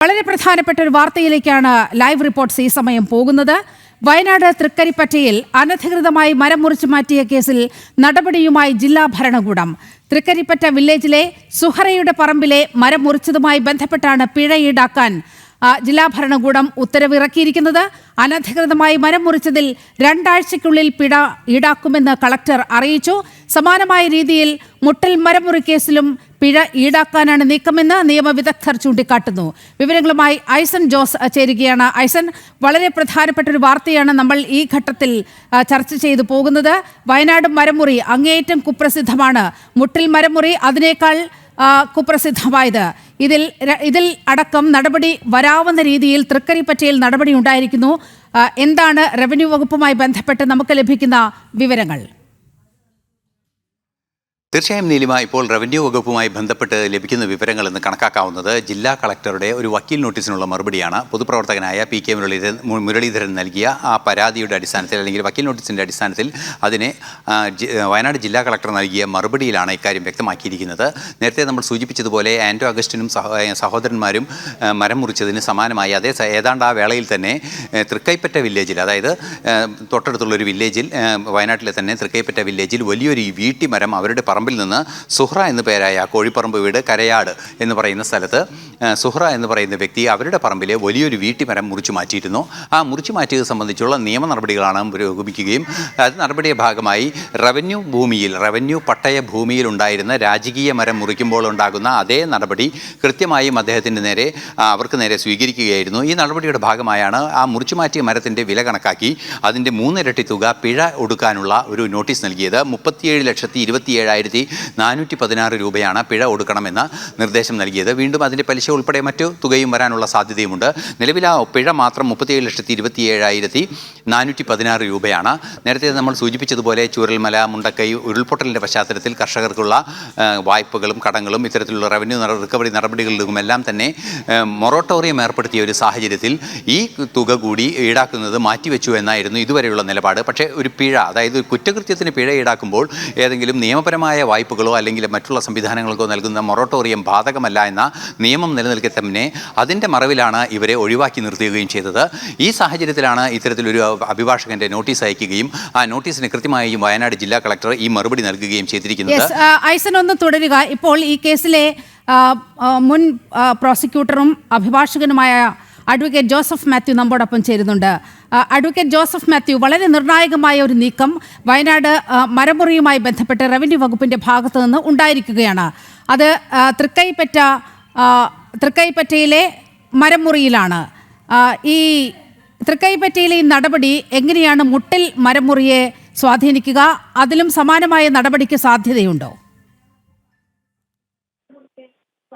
വളരെ പ്രധാനപ്പെട്ട ഒരു വാർത്തയിലേക്കാണ് ലൈവ് റിപ്പോർട്ട്സ് ഈ സമയം പോകുന്നത്. വയനാട് തൃക്കരിപ്പറ്റയിൽ അനധികൃതമായി മരം മുറിച്ചു മാറ്റിയ കേസിൽ നടപടിയുമായി ജില്ലാ ഭരണകൂടം. തൃക്കരിപ്പറ്റ വില്ലേജിലെ സുഹറയുടെ പറമ്പിലെ മരം മുറിച്ചതുമായി ബന്ധപ്പെട്ടാണ് പിഴ ഈടാക്കാൻ ജില്ലാ ഭരണകൂടം ഉത്തരവിറക്കിയിരിക്കുന്നത് അനധികൃതമായി മരം മുറിച്ചതിൽ രണ്ടാഴ്ചയ്ക്കുള്ളിൽ പിഴ ഈടാക്കുമെന്ന് കളക്ടർ അറിയിച്ചു. സമാനമായ രീതിയിൽ മുട്ടൽ മരമുറി കേസിലും പിഴ ഈടാക്കാനാണ് നീക്കമെന്ന് നിയമവിദഗ്ധർ ചൂണ്ടിക്കാട്ടുന്നു. വിവരങ്ങളുമായി ഐസൻ ജോസ് ചേരുകയാണ്. ഐസൻ വളരെ പ്രധാനപ്പെട്ട ഒരു വാർത്തയാണ് നമ്മൾ ഈ ഘട്ടത്തിൽ ചർച്ച ചെയ്തു പോകുന്നത്. വയനാട് മരമുറി അങ്ങേയറ്റം കുപ്രസിദ്ധമാണ്. മുട്ടിൽ മരമുറി അതിനേക്കാൾ കുപ്രസിദ്ധമായത്. ഇതിൽ ഇതിൽ അടക്കം നടപടി വരാവുന്ന രീതിയിൽ തൃക്കരി പറ്റയിൽ നടപടി ഉണ്ടായിരിക്കുന്നു. എന്താണ് റവന്യൂ വകുപ്പുമായി ബന്ധപ്പെട്ട് നമുക്ക് ലഭിക്കുന്ന വിവരങ്ങൾ? തീർച്ചയായും നീലിമ ഇപ്പോൾ റവന്യൂ വകുപ്പുമായി ബന്ധപ്പെട്ട് ലഭിക്കുന്ന വിവരങ്ങൾ എന്ന് കണക്കാക്കാവുന്നത് ജില്ലാ കളക്ടറുടെ ഒരു വക്കീൽ നോട്ടീസിനുള്ള മറുപടിയാണ്. പൊതുപ്രവർത്തകനായ പി കെ മുരളീധരൻ മുരളീധരൻ നൽകിയ ആ പരാതിയുടെ അടിസ്ഥാനത്തിൽ അല്ലെങ്കിൽ വക്കീൽ നോട്ടീസിന്റെ അടിസ്ഥാനത്തിൽ അതിനെ വയനാട് ജില്ലാ കളക്ടർ നൽകിയ മറുപടിയിലാണ് ഇക്കാര്യം വ്യക്തമാക്കിയിരിക്കുന്നത്. നേരത്തെ നമ്മൾ സൂചിപ്പിച്ചതുപോലെ ആന്റോ അഗസ്റ്റിനും സഹോദരന്മാരും മരം മുറിച്ചതിന് സമാനമായി അതേ ഏതാണ്ട് ആ വേളയിൽ തന്നെ തൃക്കൈപ്പറ്റ വില്ലേജിൽ അതായത് തൊട്ടടുത്തുള്ളൊരു വില്ലേജിൽ വയനാട്ടിലെ തന്നെ തൃക്കൈപ്പറ്റ വില്ലേജിൽ വലിയൊരു വീട്ടിമരം അവരുടെ പറമ്പിൽ നിന്ന് സുഹ്ര എന്ന് പേരായ കോഴിപ്പറമ്പ് വീട് കരയാട് എന്ന് പറയുന്ന സ്ഥലത്ത് സുഹ്ര എന്ന് പറയുന്ന വ്യക്തി അവരുടെ പറമ്പിലെ വലിയൊരു വീട്ടിമരം മുറിച്ചു മാറ്റിയിരുന്നു. ആ മുറിച്ചു മാറ്റിയത് സംബന്ധിച്ചുള്ള നിയമ നടപടികളാണ് പുരോഗമിക്കുകയും അത് നടപടിയുടെ ഭാഗമായി റവന്യൂ ഭൂമിയിൽ റവന്യൂ പട്ടയ ഭൂമിയിൽ ഉണ്ടായിരുന്ന രാജകീയ മരം മുറിക്കുമ്പോൾ ഉണ്ടാകുന്ന അതേ നടപടി കൃത്യമായും അദ്ദേഹത്തിന്റെ നേരെ അവർക്ക് നേരെ സ്വീകരിക്കുകയായിരുന്നു. ഈ നടപടിയുടെ ഭാഗമായാണ് ആ മുറിച്ചു മാറ്റിയ മരത്തിന്റെ വില കണക്കാക്കി അതിന്റെ മൂന്നിരട്ടി തുക പിഴ ഒടുക്കാനുള്ള ഒരു നോട്ടീസ് നൽകിയത്. മുപ്പത്തിയേഴ് ലക്ഷത്തി ഇരുപത്തിയേഴായിരത്തി നാനൂറ്റി പതിനാറ് രൂപയാണ് പിഴ ഒടുക്കണമെന്ന് നിർദ്ദേശം നൽകിയത്. വീണ്ടും അതിന്റെ പലിശ ഉൾപ്പെടെ മറ്റു തുകയും വരാനുള്ള സാധ്യതയുമുണ്ട്. നിലവിൽ ആ പിഴ മാത്രം മുപ്പത്തിയേഴ് ലക്ഷത്തി ഇരുപത്തി ഏഴായിരത്തി നാനൂറ്റി പതിനാറ് രൂപയാണ്. നേരത്തെ നമ്മൾ സൂചിപ്പിച്ചതുപോലെ ചൂരൽമല മുണ്ടക്കൈ ഉരുൾപൊട്ടലിന്റെ പശ്ചാത്തലത്തിൽ കർഷകർക്കുള്ള വായ്പകളും കടങ്ങളും ഇത്തരത്തിലുള്ള റവന്യൂ റിക്കവറി നടപടികളിലുമെല്ലാം തന്നെ മൊറോട്ടോറിയം ഏർപ്പെടുത്തിയ ഒരു സാഹചര്യത്തിൽ ഈ തുക കൂടി ഈടാക്കുന്നത് മാറ്റിവെച്ചു എന്നായിരുന്നു ഇതുവരെയുള്ള നിലപാട്. പക്ഷേ ഒരു പിഴ അതായത് കുറ്റകൃത്യത്തിന് പിഴ ഈടാക്കുമ്പോൾ ഏതെങ്കിലും നിയമപരമായ വായ്പകളോ അല്ലെങ്കിൽ മറ്റുള്ള സംവിധാനങ്ങൾക്കോ നൽകുന്ന മൊറട്ടോറിയം ബാധകമല്ല എന്ന നിയമം നിലനിൽക്കെ തന്നെ അതിന്റെ മറവിലാണ് ഇവരെ ഒഴിവാക്കി നിർത്തുകയും ചെയ്തത്. ഈ സാഹചര്യത്തിലാണ് ഇത്തരത്തിലൊരു അഭിഭാഷകന്റെ നോട്ടീസ് അയക്കുകയും ആ നോട്ടീസിന് കൃത്യമായും വയനാട് ജില്ലാ കളക്ടർ ഈ മറുപടി നൽകുകയും ചെയ്തിരിക്കുന്നത്. ഐസൻ ഒന്ന് തുടരുക. ഇപ്പോൾ ഈ കേസിലെ മുൻ പ്രോസിക്യൂട്ടറും അഭിഭാഷകനുമായ അഡ്വക്കേറ്റ് ജോസഫ് മാത്യു നമ്മോടൊപ്പം ചേരുന്നുണ്ട്. അഡ്വക്കേറ്റ് ജോസഫ് മാത്യു വളരെ നിർണായകമായ ഒരു നീക്കം വയനാട് മരമുറിയുമായി ബന്ധപ്പെട്ട് റവന്യൂ വകുപ്പിന്റെ ഭാഗത്തു നിന്ന് ഉണ്ടായിരിക്കുകയാണ്. അത് തൃക്കൈപ്പറ്റ തൃക്കൈപ്പറ്റയിലെ മരമുറിയിലാണ്. ഈ തൃക്കൈപ്പറ്റയിലെ ഈ നടപടി എങ്ങനെയാണ് മുട്ടിൽ മരമുറിയെ സ്വാധീനിക്കുക? അതിലും സമാനമായ നടപടിക്ക് സാധ്യതയുണ്ടോ?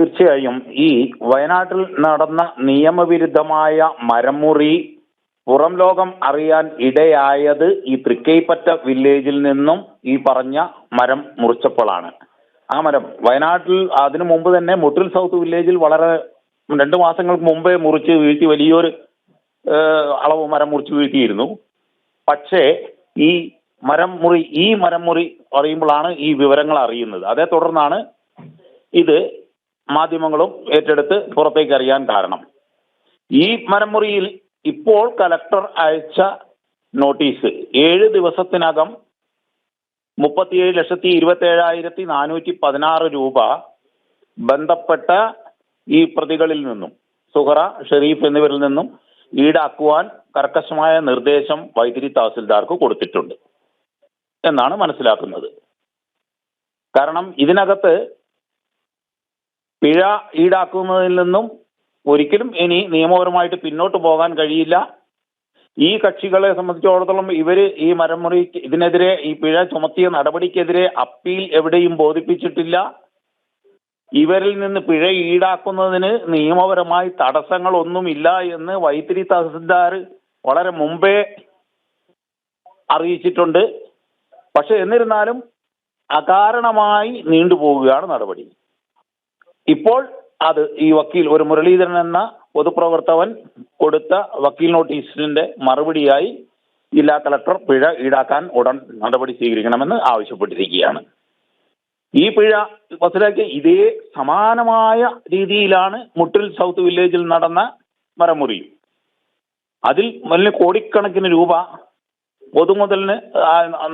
തീർച്ചയായും ഈ വയനാട്ടിൽ നടന്ന നിയമവിരുദ്ധമായ മരമുറി പുറം ലോകം അറിയാൻ ഇടയായത് ഈ തൃക്കൈപ്പറ്റ വില്ലേജിൽ നിന്നും ഈ പറഞ്ഞ മരം മുറിച്ചപ്പോഴാണ് ആ മരം വയനാട്ടിൽ അതിനു മുമ്പ് തന്നെ മുട്ടിൽ സൗത്ത് വില്ലേജിൽ വളരെ രണ്ടു മാസങ്ങൾക്ക് മുമ്പേ മുറിച്ച് വീഴ്ത്തി വലിയൊരു അളവ് മരം മുറിച്ച് വീഴ്ത്തിയിരുന്നു. പക്ഷേ ഈ മരം മുറി ഈ മരം മുറി അറിയുമ്പോഴാണ് ഈ വിവരങ്ങൾ അറിയുന്നത്. അതേ തുടർന്നാണ് ഇത് മാധ്യമങ്ങളും ഏറ്റെടുത്ത് പുറത്തേക്ക് അറിയാൻ കാരണം. ഈ മരമുറിയിൽ ഇപ്പോൾ കലക്ടർ അയച്ച നോട്ടീസ് ഏഴ് ദിവസത്തിനകം മുപ്പത്തിയേഴ് ലക്ഷത്തി ഇരുപത്തി ഏഴായിരത്തി നാനൂറ്റി പതിനാറ് രൂപ ബന്ധപ്പെട്ട ഈ പ്രതികളിൽ നിന്നും സുഹറ ഷെരീഫ് എന്നിവരിൽ നിന്നും ഈടാക്കുവാൻ കർക്കശമായ നിർദ്ദേശം വൈദ്യുതി തഹസിൽദാർക്ക് കൊടുത്തിട്ടുണ്ട് എന്നാണ് മനസ്സിലാക്കുന്നത്. കാരണം ഇതിനകത്ത് പിഴ ഈടാക്കുന്നതിൽ നിന്നും ഒരിക്കലും ഇനി നിയമപരമായിട്ട് പിന്നോട്ട് പോകാൻ കഴിയില്ല. ഈ കക്ഷികളെ സംബന്ധിച്ചിടത്തോളം ഇവർ ഈ മരമുറി ഇതിനെതിരെ ഈ പിഴ ചുമത്തിയ നടപടിക്കെതിരെ അപ്പീൽ എവിടെയും ബോധിപ്പിച്ചിട്ടില്ല. ഇവരിൽ നിന്ന് പിഴ ഈടാക്കുന്നതിന് നിയമപരമായി തടസ്സങ്ങളൊന്നുമില്ല എന്ന് വൈത്തിരി തഹസിൽദാർ വളരെ മുമ്പേ അറിയിച്ചിട്ടുണ്ട്. പക്ഷെ എന്നിരുന്നാലും അകാരണമായി നീണ്ടുപോവുകയാണ് നടപടി. ഇപ്പോൾ അത് ഈ വക്കീൽ ഒരു മുരളീധരൻ എന്ന പൊതുപ്രവർത്തകൻ കൊടുത്ത വക്കീൽ നോട്ടീസിന്റെ മറുപടിയായി ജില്ലാ കളക്ടർ പിഴ ഈടാക്കാൻ ഉടൻ നടപടി സ്വീകരിക്കണമെന്ന് ആവശ്യപ്പെട്ടിരിക്കുകയാണ്. ഈ പിഴ വസൂലാക്കിയ ഇതേ സമാനമായ രീതിയിലാണ് മുട്ടിൽ സൗത്ത് വില്ലേജിൽ നടന്ന മരമുറി അതിൽ വലിയ കോടിക്കണക്കിന് രൂപ പൊതുമുതലിന്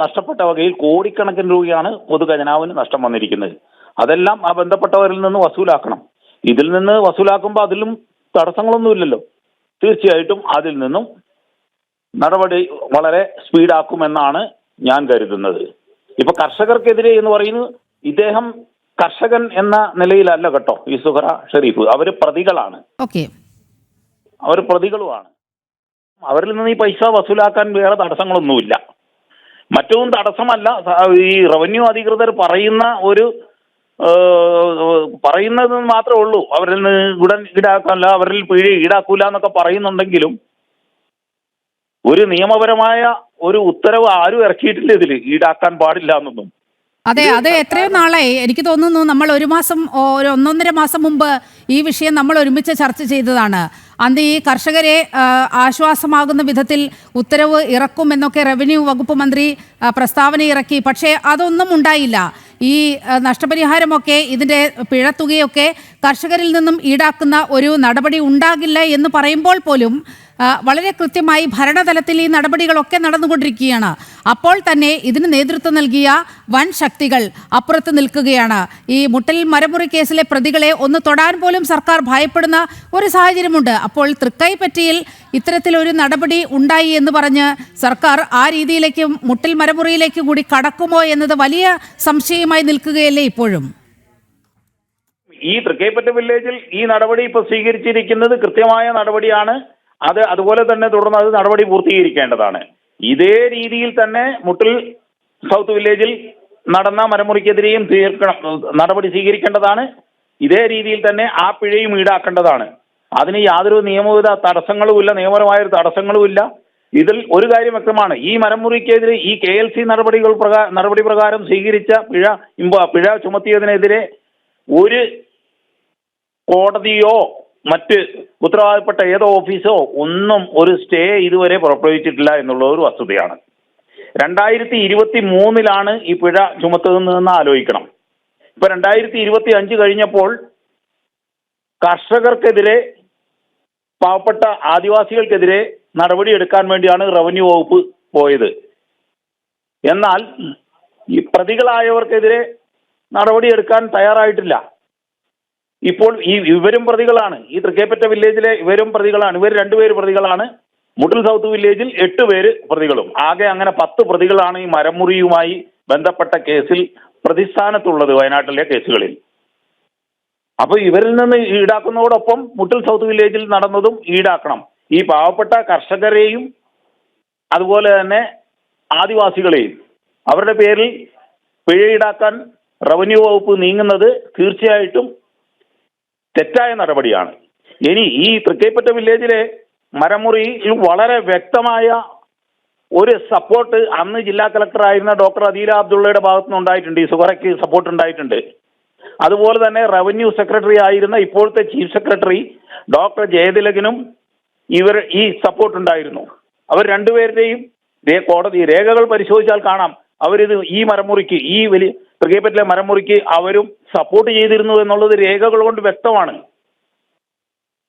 നഷ്ടപ്പെട്ട വകയിൽ കോടിക്കണക്കിന് രൂപയാണ് പൊതുഖജനാവിന് നഷ്ടം വന്നിരിക്കുന്നത്. അതെല്ലാം ആ ബന്ധപ്പെട്ടവരിൽ നിന്ന് വസൂലാക്കണം. ഇതിൽ നിന്ന് വസൂലാക്കുമ്പോൾ അതിലും തടസ്സങ്ങളൊന്നുമില്ലല്ലോ. തീർച്ചയായിട്ടും അതിൽ നിന്നും നടപടി വളരെ സ്പീഡാക്കുമെന്നാണ് ഞാൻ കരുതുന്നത്. ഇപ്പൊ കർഷകർക്കെതിരെ എന്ന് പറയുന്നത് ഇദ്ദേഹം കർഷകൻ എന്ന നിലയിലല്ല കേട്ടോ ഈ സുഹറ ഷെരീഫ്. അവർ പ്രതികളാണ്. അവർ പ്രതികളുമാണ്. അവരിൽ നിന്ന് ഈ പൈസ വസൂലാക്കാൻ വേറെ തടസ്സങ്ങളൊന്നുമില്ല. മറ്റൊന്നും തടസ്സമല്ല. ഈ റവന്യൂ അധികൃതർ പറയുന്ന ഒരു പറയുന്നത് മാത്രമേ ഉള്ളൂ. അവരിൽ നിന്ന് ഗുഡൻ ഈടാക്കാനല്ല അവരിൽ പിഴ ഈടാക്കൂല എന്നൊക്കെ പറയുന്നുണ്ടെങ്കിലും ഒരു നിയമപരമായ ഒരു ഉത്തരവ് ആരും ഇറക്കിയിട്ടില്ല ഇതിൽ ഈടാക്കാൻ പാടില്ല എന്നൊന്നും. അതെ അത് എത്രയോ നാളായി. എനിക്ക് തോന്നുന്നു നമ്മൾ ഒരു മാസം ഒരു ഒന്നൊന്നര മാസം മുമ്പ് ഈ വിഷയം നമ്മൾ ഒരുമിച്ച് ചർച്ച ചെയ്തതാണ്. അന്ന് ഈ കർഷകരെ ആശ്വാസമാകുന്ന വിധത്തിൽ ഉത്തരവ് ഇറക്കുമെന്നൊക്കെ റവന്യൂ വകുപ്പ് മന്ത്രി പ്രസ്താവന ഇറക്കി. പക്ഷേ അതൊന്നും ഉണ്ടായില്ല. ഈ നഷ്ടപരിഹാരമൊക്കെ ഇതിന്റെ പിഴത്തുകയൊക്കെ കർഷകരിൽ നിന്നും ഈടാക്കുന്ന ഒരു നടപടി ഉണ്ടാകില്ല എന്ന് പറയുമ്പോൾ പോലും വളരെ കൃത്യമായി ഭരണതലത്തിൽ ഈ നടപടികളൊക്കെ നടന്നുകൊണ്ടിരിക്കുകയാണ്. അപ്പോൾ തന്നെ ഇതിന് നേതൃത്വം നൽകിയ വൻ ശക്തികൾ അപ്പുറത്ത് നിൽക്കുകയാണ്. ഈ മുട്ടൽ മരമുറി കേസിലെ പ്രതികളെ ഒന്ന് തൊടാൻ പോലും സർക്കാർ ഭയപ്പെടുന്ന ഒരു സാഹചര്യമുണ്ട്. അപ്പോൾ തൃക്കൈപ്പറ്റിയിൽ ഇത്തരത്തിലൊരു നടപടി ഉണ്ടായി എന്ന് പറഞ്ഞ് സർക്കാർ ആ രീതിയിലേക്ക് മുട്ടൽ മരമുറിയിലേക്ക് കൂടി കടക്കുമോ എന്നത് വലിയ സംശയമായി നിൽക്കുകയല്ലേ ഇപ്പോഴും? ഈ തൃക്കൈപ്പറ്റ വില്ലേജിൽ ഈ നടപടി ഇപ്പൊ സ്വീകരിച്ചിരിക്കുന്നത് കൃത്യമായ നടപടിയാണ്. അത് അതുപോലെ തന്നെ തുടർന്ന് അത് നടപടി പൂർത്തീകരിക്കേണ്ടതാണ്. ഇതേ രീതിയിൽ തന്നെ മുട്ടിൽ സൗത്ത് വില്ലേജിൽ നടന്ന മരമുറിക്കെതിരെയും തീർക്കണം നടപടി സ്വീകരിക്കേണ്ടതാണ്. ഇതേ രീതിയിൽ തന്നെ ആ പിഴയും ഈടാക്കേണ്ടതാണ്. അതിന് യാതൊരു നിയമവിധ തടസ്സങ്ങളുമില്ല നിയമപരമായ ഒരു തടസ്സങ്ങളുമില്ല ഇതിൽ ഒരു കാര്യം വ്യക്തമാണ്. ഈ മരമുറിക്കെതിരെ ഈ കെ എൽ സി നടപടികൾ പ്രകാരം നടപടി പ്രകാരം സ്വീകരിച്ച പിഴ പിഴ ചുമത്തിയതിനെതിരെ ഒരു കോടതിയോ മറ്റ് ഉത്തരവാദപ്പെട്ട ഏതോ ഓഫീസോ ഒന്നും ഒരു സ്റ്റേ ഇതുവരെ പുറപ്പെടുവിച്ചിട്ടില്ല എന്നുള്ള ഒരു വസ്തുതയാണ്. രണ്ടായിരത്തി ഇരുപത്തി മൂന്നിലാണ് ഈ പിഴ ചുമത്തുന്നതെന്ന് ആലോചിക്കണം. ഇപ്പൊ രണ്ടായിരത്തി ഇരുപത്തി അഞ്ച് കഴിഞ്ഞപ്പോൾ കർഷകർക്കെതിരെ പാവപ്പെട്ട ആദിവാസികൾക്കെതിരെ നടപടി എടുക്കാൻ വേണ്ടിയാണ് റവന്യൂ വകുപ്പ് പോയത്. എന്നാൽ ഈ പ്രതികളായവർക്കെതിരെ നടപടി എടുക്കാൻ തയ്യാറായിട്ടില്ല. ഇപ്പോൾ ഈ ഇവരും പ്രതികളാണ്. ഈ തൃക്കേപ്പറ്റ വില്ലേജിലെ ഇവരും പ്രതികളാണ്. ഇവർ രണ്ടുപേര് പ്രതികളാണ്. മുട്ടിൽ സൗത്ത് വില്ലേജിൽ എട്ട് പേര് പ്രതികളും. ആകെ അങ്ങനെ പത്ത് പ്രതികളാണ് ഈ മരമുറിയുമായി ബന്ധപ്പെട്ട കേസിൽ പ്രതിസ്ഥാനത്തുള്ളത് വയനാട്ടിലെ കേസുകളിൽ. അപ്പൊ ഇവരിൽ നിന്ന് ഈടാക്കുന്നതോടൊപ്പം മുട്ടിൽ സൗത്ത് വില്ലേജിൽ നടന്നതും ഈടാക്കണം. ഈ പാവപ്പെട്ട കർഷകരെയും അതുപോലെ തന്നെ ആദിവാസികളെയും അവരുടെ പേരിൽ പിഴ ഈടാക്കാൻ റവന്യൂ വകുപ്പ് നീങ്ങുന്നത് തീർച്ചയായിട്ടും തെറ്റായ നടപടിയാണ്. ഇനി ഈ തൃക്കൈപ്പറ്റ വില്ലേജിലെ മരമുറി വളരെ വ്യക്തമായ ഒരു സപ്പോർട്ട് അന്ന് ജില്ലാ കളക്ടറായിരുന്ന ഡോക്ടർ അദീല അബ്ദുള്ളയുടെ ഭാഗത്തു നിന്ന് ഉണ്ടായിട്ടുണ്ട്. ഈ സുഹറയ്ക്ക് സപ്പോർട്ട് ഉണ്ടായിട്ടുണ്ട്. അതുപോലെ തന്നെ റവന്യൂ സെക്രട്ടറി ആയിരുന്ന ഇപ്പോഴത്തെ ചീഫ് സെക്രട്ടറി ഡോക്ടർ ജയതിലകനും ഇവർ ഈ സപ്പോർട്ട് ഉണ്ടായിരുന്നു. അവർ രണ്ടുപേരുടെയും കോടതി രേഖകൾ പരിശോധിച്ചാൽ കാണാം. അവരിത് ഈ മരമുറിക്ക് ഈ വലിയ തൃക്കൈപ്പറ്റിലെ മരമുറിക്ക് അവരും സപ്പോർട്ട് ചെയ്തിരുന്നു എന്നുള്ളത് രേഖകൾ കൊണ്ട് വ്യക്തമാണ്.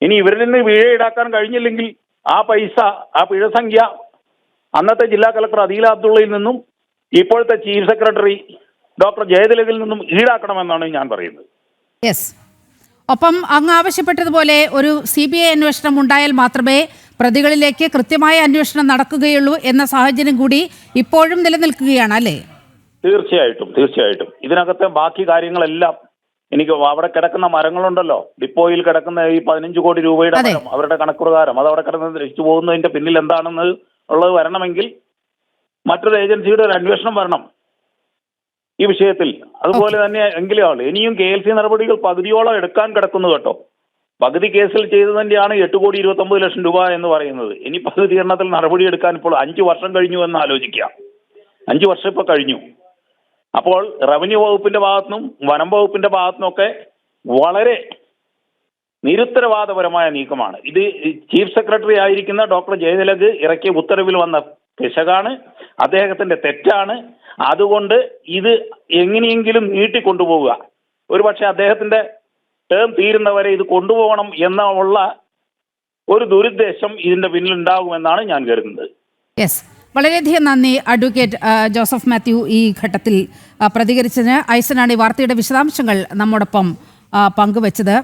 ഇനി ഇവരിൽ നിന്ന് പിഴ ഈടാക്കാൻ കഴിഞ്ഞില്ലെങ്കിൽ ആ പൈസ ആ പിഴ സംഖ്യ അന്നത്തെ ജില്ലാ കളക്ടർ അദീല അബ്ദുള്ളയിൽ നിന്നും ഇപ്പോഴത്തെ ചീഫ് സെക്രട്ടറി ഡോക്ടർ ജയതിലകിൽ നിന്നും ഈടാക്കണമെന്നാണ് ഞാൻ പറയുന്നത്. യെസ് ഒപ്പം അങ്ങ് ആവശ്യപ്പെട്ടതുപോലെ ഒരു സി ബി ഐ അന്വേഷണം ഉണ്ടായാൽ മാത്രമേ പ്രതികളിലേക്ക് കൃത്യമായ അന്വേഷണം നടക്കുകയുള്ളൂ എന്ന സാഹചര്യം കൂടി ഇപ്പോഴും നിലനിൽക്കുകയാണ് അല്ലേ? തീർച്ചയായിട്ടും തീർച്ചയായിട്ടും. ഇതിനകത്തെ ബാക്കി കാര്യങ്ങളെല്ലാം എനിക്ക് അവിടെ കിടക്കുന്ന മരങ്ങളുണ്ടല്ലോ. ഡിപ്പോയിൽ കിടക്കുന്ന ഈ പതിനഞ്ച് കോടി രൂപയുടെ. മരം അവരുടെ കണക്ക് പ്രകാരം അത് അവിടെ കിടന്ന് രക്ഷിച്ചു പോകുന്നതിന്റെ പിന്നിൽ എന്താണെന്ന് ഉള്ളത് വരണമെങ്കിൽ മറ്റൊരു ഏജൻസിയുടെ ഒരു അന്വേഷണം വരണം. ഈ വിഷയത്തിൽ. അതുപോലെ തന്നെ എങ്കിലേ ഇനിയും കെ എൽ സി നടപടികൾ പകുതിയോളം എടുക്കാൻ കിടക്കുന്നു കേട്ടോ. പകുതി കേസിൽ ചെയ്തതിന്റെയാണ് എട്ട് കോടി ഇരുപത്തി ഒമ്പത് ലക്ഷം രൂപ എന്ന് പറയുന്നത്. ഇനി പകുതി എണ്ണത്തിൽ നടപടി എടുക്കാൻ ഇപ്പോൾ അഞ്ചു വർഷം കഴിഞ്ഞു എന്ന് ആലോചിക്കുക. അഞ്ചു വർഷം ഇപ്പൊ കഴിഞ്ഞു. അപ്പോൾ റവന്യൂ വകുപ്പിന്റെ ഭാഗത്തുനിന്നും വനം വകുപ്പിന്റെ ഭാഗത്തുനിന്നൊക്കെ വളരെ നിരുത്തരവാദപരമായ നീക്കമാണ്. ഇത് ചീഫ് സെക്രട്ടറി ആയിരിക്കുന്ന ഡോക്ടർ ജയതിലക് ഇറക്കിയ ഉത്തരവിൽ വന്ന പിശകാണ് അദ്ദേഹത്തിന്റെ തെറ്റാണ്. അതുകൊണ്ട് ഇത് എങ്ങനെയെങ്കിലും നീട്ടിക്കൊണ്ടുപോവുക. ഒരുപക്ഷെ അദ്ദേഹത്തിന്റെ ടേം തീരുന്നവരെ ഇത് കൊണ്ടുപോകണം എന്നുള്ള ഒരു ദുരുദ്ദേശം ഇതിന്റെ പിന്നിൽ ഉണ്ടാകുമെന്നാണ് ഞാൻ കരുതുന്നത്. വളരെയധികം നന്ദി അഡ്വക്കേറ്റ് ജോസഫ് മാത്യു ഈ ഘട്ടത്തിൽ പ്രതികരിച്ചതിന്. ഐസനാണ് ഈ വാർത്തയുടെ വിശദാംശങ്ങൾ നമ്മോടൊപ്പം പങ്കുവച്ചത്.